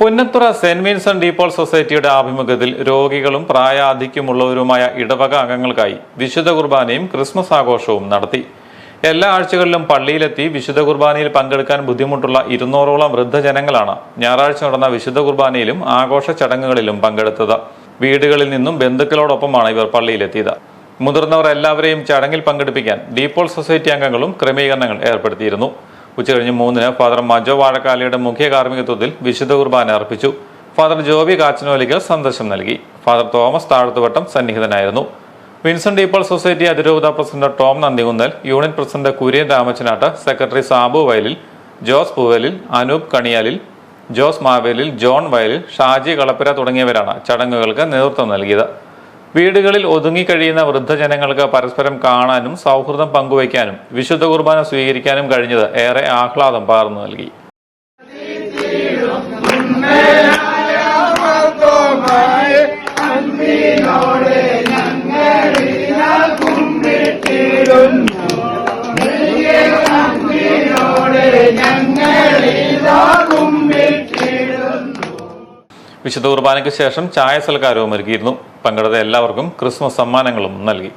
Punnathura saint Vincent De Paul സൊസൈറ്റിയുടെ ആഭിമുഖ്യത്തിൽ രോഗികളും പ്രായാധിക്യമുള്ളവരുമായ ഇടവക അംഗങ്ങൾക്കായി വിശുദ്ധ കുർബാനയും ക്രിസ്മസ് ആഘോഷവും നടത്തി. എല്ലാ ആഴ്ചകളിലും പള്ളിയിലെത്തി വിശുദ്ധ കുർബാനയിൽ പങ്കെടുക്കാൻ ബുദ്ധിമുട്ടുള്ള ഇരുന്നൂറോളം വൃദ്ധജനങ്ങളാണ് ഞായറാഴ്ച നടന്ന വിശുദ്ധ കുർബാനയിലും ആഘോഷ ചടങ്ങുകളിലും പങ്കെടുത്തത്. വീടുകളിൽ നിന്നും ബന്ധുക്കളോടൊപ്പമാണ് ഇവർ പള്ളിയിലെത്തിയത്. മുതിർന്നവർ എല്ലാവരെയും ചടങ്ങിൽ പങ്കെടുപ്പിക്കാൻ ഡീപോൾ സൊസൈറ്റി അംഗങ്ങളും ക്രമീകരണങ്ങൾ ഏർപ്പെടുത്തിയിരുന്നു. ഉച്ചകഴിഞ്ഞ് മൂന്നിന് ഫാദർ മജോ വാഴക്കാലിയുടെ മുഖ്യ കാർമ്മികത്വത്തിൽ വിശുദ്ധ കുർബാന അർപ്പിച്ചു. ഫാദർ ജോബി കാച്ചനോലിക്ക് സന്ദേശം നൽകി. ഫാദർ തോമസ് താഴത്തുവട്ടം സന്നിഹിതനായിരുന്നു. വിൻസെന്റ് ഡീപ്പോൾ സൊസൈറ്റി അതിരൂപത president Tom Nandikunnal union president Kurian Ramachanattu secretary Sabu Vayalil Jose Poovalil Anoop Kaniyalil Jose Mavelil John Vayalil Shaji Kalappura തുടങ്ങിയവരാണ് ചടങ്ങുകൾക്ക് നേതൃത്വം നൽകിയത്. വീടുകളിൽ ഒതുങ്ങിക്കഴിയുന്ന വൃദ്ധജനങ്ങൾക്ക് പരസ്പരം കാണാനും സൗഹൃദം പങ്കുവയ്ക്കാനും വിശുദ്ധ കുർബാന സ്വീകരിക്കാനും കഴിഞ്ഞത് ഏറെ ആഹ്ലാദം പകർന്നു നൽകി. വിശുദ്ധ കുർബാനയ്ക്ക് ശേഷം ചായ സൽക്കാരവും ഒരുക്കിയിരുന്നു. പങ്കെടുത്ത എല്ലാവർക്കും ക്രിസ്മസ് സമ്മാനങ്ങളും നൽകി.